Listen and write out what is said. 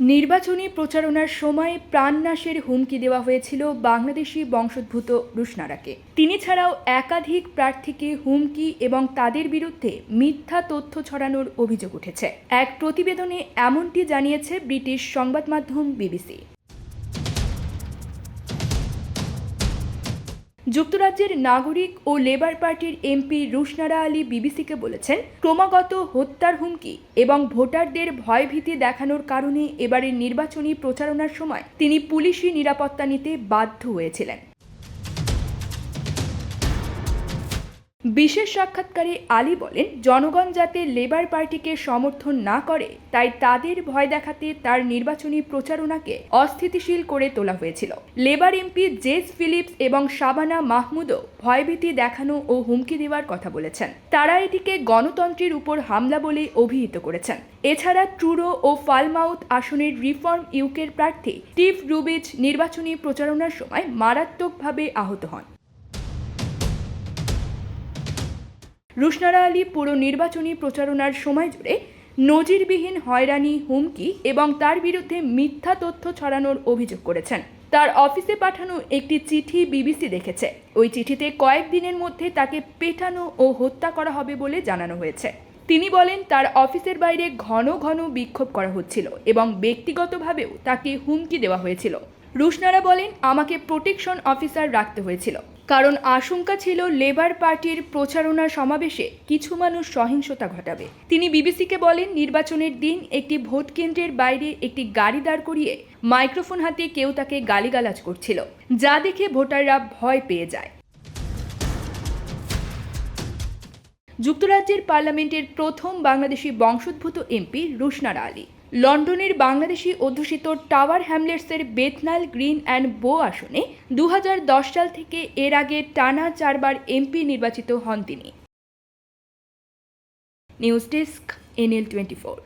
নির্বাচনী প্রচারণার সময় প্রাণনাশের হুমকি দেওয়া হয়েছিল বাংলাদেশি বংশোদ্ভূত রুশনারাকে। তিনি ছাড়াও একাধিক প্রার্থীকে হুমকি এবং তাদের বিরুদ্ধে মিথ্যা তথ্য ছড়ানোর অভিযোগ উঠেছে। এক প্রতিবেদনে এমনটি জানিয়েছে ব্রিটিশ সংবাদ মাধ্যম বিবিসি। যুক্তরাজ্যের নাগরিক ও লেবার পার্টির এমপি রুশনারা আলী বিবিসিকে বলেছেন, ক্রমাগত হত্যার হুমকি এবং ভোটারদের ভয়ভীতি দেখানোর কারণে এবারের নির্বাচনী প্রচারণার সময় তিনি পুলিশি নিরাপত্তা নিতে বাধ্য হয়েছিলেন। বিশেষ সাক্ষাৎকারে আলী বলেন, জনগণ যাতে লেবার পার্টিকে সমর্থন না করে, তাই তাদের ভয় দেখাতে তার নির্বাচনী প্রচারণাকে অস্থিতিশীল করে তোলা হয়েছিল। লেবার এমপি জেস ফিলিপস এবং শাবানা মাহমুদও ভয়ভীতি দেখানো ও হুমকি দেওয়ার কথা বলেছেন। তারা এটিকে গণতন্ত্রের উপর হামলা বলে অভিহিত করেছেন। এছাড়া ট্রুরো ও ফালমাউথ আসনের রিফর্ম ইউকের প্রার্থী স্টিভ রুবিচ নির্বাচনী প্রচারণার সময় মারাত্মকভাবে আহত হন। রুশনারা আলী পুরো নির্বাচনী প্রচারণার সময় জুড়ে নজিরবিহীন হয়রানি, হুমকি এবং তার বিরুদ্ধে মিথ্যা তথ্য ছড়ানোর অভিযোগ করেছেন। তার অফিসে পাঠানো একটি চিঠি বিবিসি দেখেছে। ওই চিঠিতে কয়েকদিনের মধ্যে তাকে পেটানো ও হত্যা করা হবে বলে জানানো হয়েছে। তিনি বলেন, তার অফিসের বাইরে ঘন ঘন বিক্ষোভ করা হচ্ছিল এবং ব্যক্তিগতভাবেও তাকে হুমকি দেওয়া হয়েছিল। রুশনারা বলেন, আমাকে প্রোটেকশন অফিসার রাখতে হয়েছিল। কারণ আশঙ্কা ছিল লেবার পার্টির প্রচারণা সমাবেশে কিছু মানুষ সহিংসতা ঘটাবে। তিনি বিবিসিকে বলেন, নির্বাচনের দিন একটি ভোট কেন্দ্রের বাইরে একটি গাড়ি দাঁড় করিয়ে মাইক্রোফোন হাতে কেউ তাকে গালিগালাজ করছিল। যা দেখে ভোটাররা ভয় পেয়ে যায়। যুক্তরাজ্যের পার্লামেন্টের প্রথম বাংলাদেশি বংশোদ্ভূত এমপি রুশনারা আলী। লন্ডনের বাংলাদেশি অধ্যুষিত টাওয়ার হ্যামলেটসের বেথনাল গ্রিন অ্যান্ড বো আসনে দু হাজার দশ সাল থেকে এর আগে টানা চারবার এমপি নির্বাচিত হন তিনি। News desk, NL twenty four.